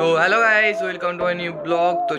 তো hello guys welcome to my new blog তো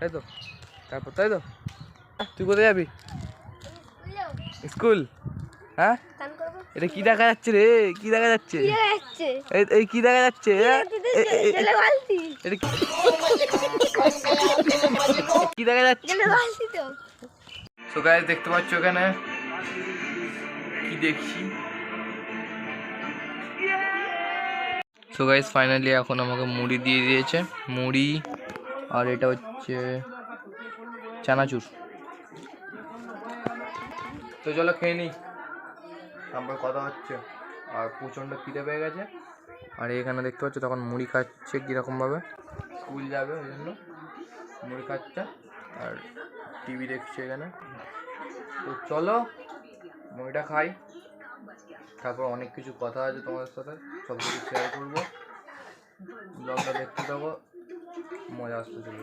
তাই তো? তারপর তাই তো? তুই কোথায় যাবি? স্কুল? হ্যাঁ? এটা কি দেখা যাচ্ছে রে? কি দেখা যাচ্ছে? এই কি দেখা যাচ্ছে? হ্যাঁ? কি? কি দেখা যাচ্ছে? জলে বালতি তো। সো গাইস দেখতে পাচ্ছ এখানে? কি দেখছি? সো গাইস ফাইনালি এখন আমাকে মুড়ি দিয়ে দিয়েছে। মুড়ি আর এটা হচ্ছে চানাচুর। তো চলো খেয়ে নিই। তারপর কথা হচ্ছে। আর প্রচণ্ড খিদে পেয়ে গেছে। আর এখানে দেখতে পাচ্ছ তখন মুড়ি খাচ্ছে কীরকমভাবে। স্কুল যাবে ওই জন্য। মুড়ি খাচ্ছে। আর টিভি দেখছে এখানে। তো চলো, মুড়িটা খাই। তারপর অনেক কিছু কথা আছে তোমাদের সাথে। সব কিছু শেয়ার করব। ব্লগটা দেখতে থাকো। মজা আসতে চলবে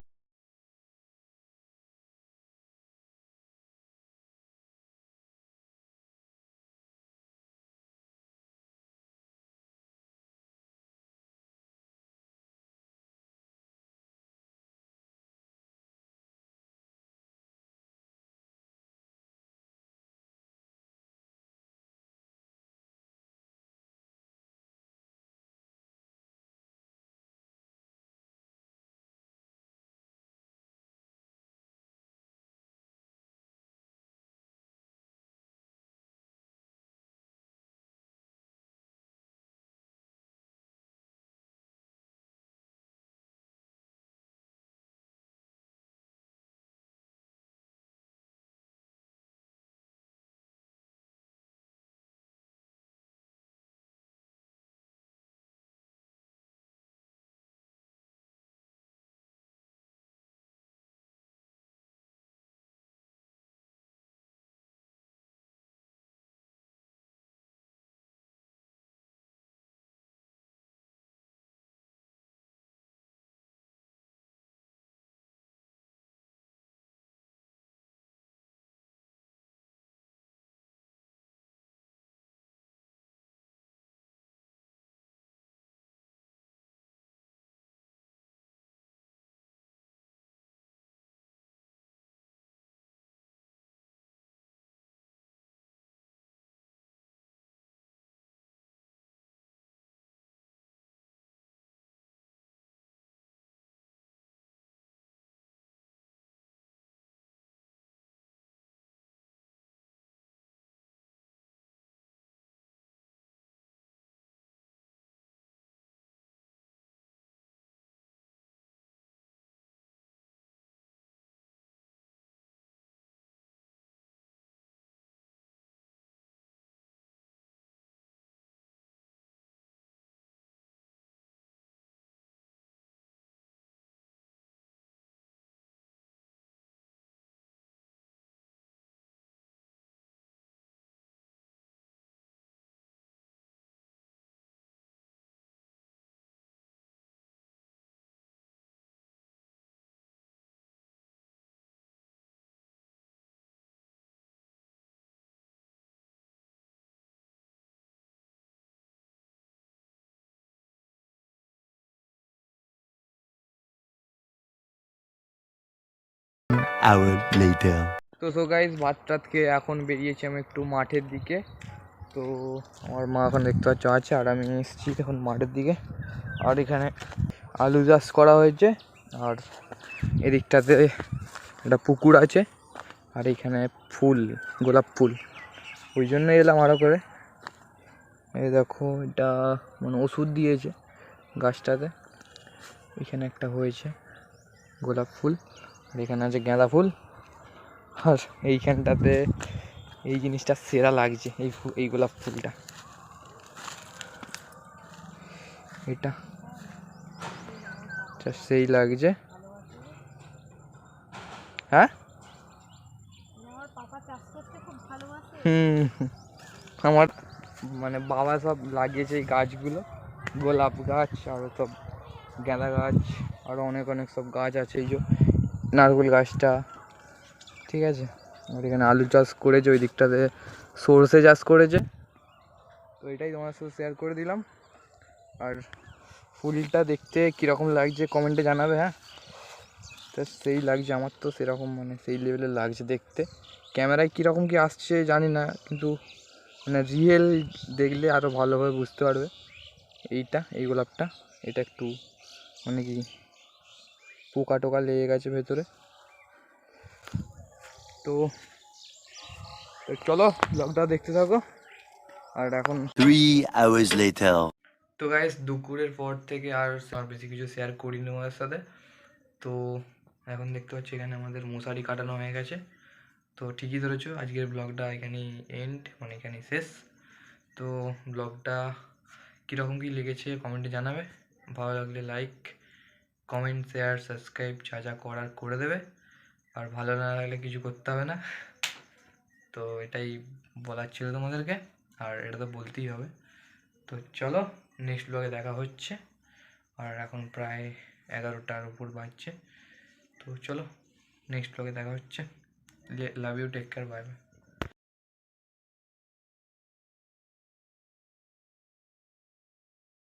Hour later. তো সো গাইজ ভাত টাত এখন বেরিয়েছি আমি একটু মাঠের দিকে। তো, আমার মা এখন দেখতে পাচ্ছ আছে, আর আমি এসেছি এখন মাঠের দিকে। আর এখানে আলু চাষ করা হয়েছে, আর এদিকটাতে একটা পুকুর আছে, আর এখানে ফুল, গোলাপ ফুল। ওই জন্য এলাম আরও করে। এই দেখো, এটা মানে ওষুধ দিয়েছে গাছটাতে। এখানে একটা হয়েছে গোলাপ ফুল। এখানে আছে গাঁদা ফুল। আর এইখানটাতে এই জিনিসটা সেরা লাগছে, এই ফু- এই গোলাপ ফুলটা। এটা এটা সেই লাগছে। হ্যাঁ? হুম, আমার মানে বাবা সব লাগিয়েছে এই গাছগুলো। গোলাপ গাছ আরও সব গাঁদা গাছ আরও অনেক অনেক সব গাছ আছে এই যে নারকেল গাছটা, ঠিক আছে? আর এখানে আলু চাষ করেছে, ওই দিকটাতে সর্ষে চাষ করেছে। তো এটাই তোমার সাথে শেয়ার করে দিলাম। আর ফুলটা দেখতে কীরকম লাগছে কমেন্টে জানাবে হ্যাঁ? তো সেই লাগছে আমার তো সেরকম মানে সেই লেভেলের লাগছে দেখতে। ক্যামেরায় কীরকম কি আসছে জানি না, কিন্তু মানে রিয়েল দেখলে আরও ভালোভাবে বুঝতে পারবে। এইটা, এই গোলাপটা, এটা একটু মানে কি পোকা টোকা লেগে গেছে ভেতরে। তো চলো ব্লগটা দেখতে থাকো। আর এখন. তো গাইস দুপুরের পর থেকে আর আর বেশি কিছু শেয়ার করিনি ওদের সাথে। তো এখন দেখতে পাচ্ছি এখানে আমাদের মশারি কাটানো হয়ে গেছে। তো ঠিকই ধরেছো আজকের ব্লগটা এখানেই এন্ড মানে এখানেই শেষ। তো ব্লগটা কীরকম কী লেগেছে কমেন্টে জানাবে। ভালো লাগলে লাইক কমেন্ট শেয়ার সাবস্ক্রাইব যা যা করার করে দেবে। আর ভালো না লাগলে কিছু করতে হবে না। তো এটাই বলার ছিল তোমাদেরকে। আর এটা তো বলতেই হবে। তো চলো নেক্সট ব্লগে দেখা হচ্ছে। আর এখন প্রায় এগারোটার উপর বাজছে। তো চলো নেক্সট ব্লগে দেখা হচ্ছে। Love you take care bye bye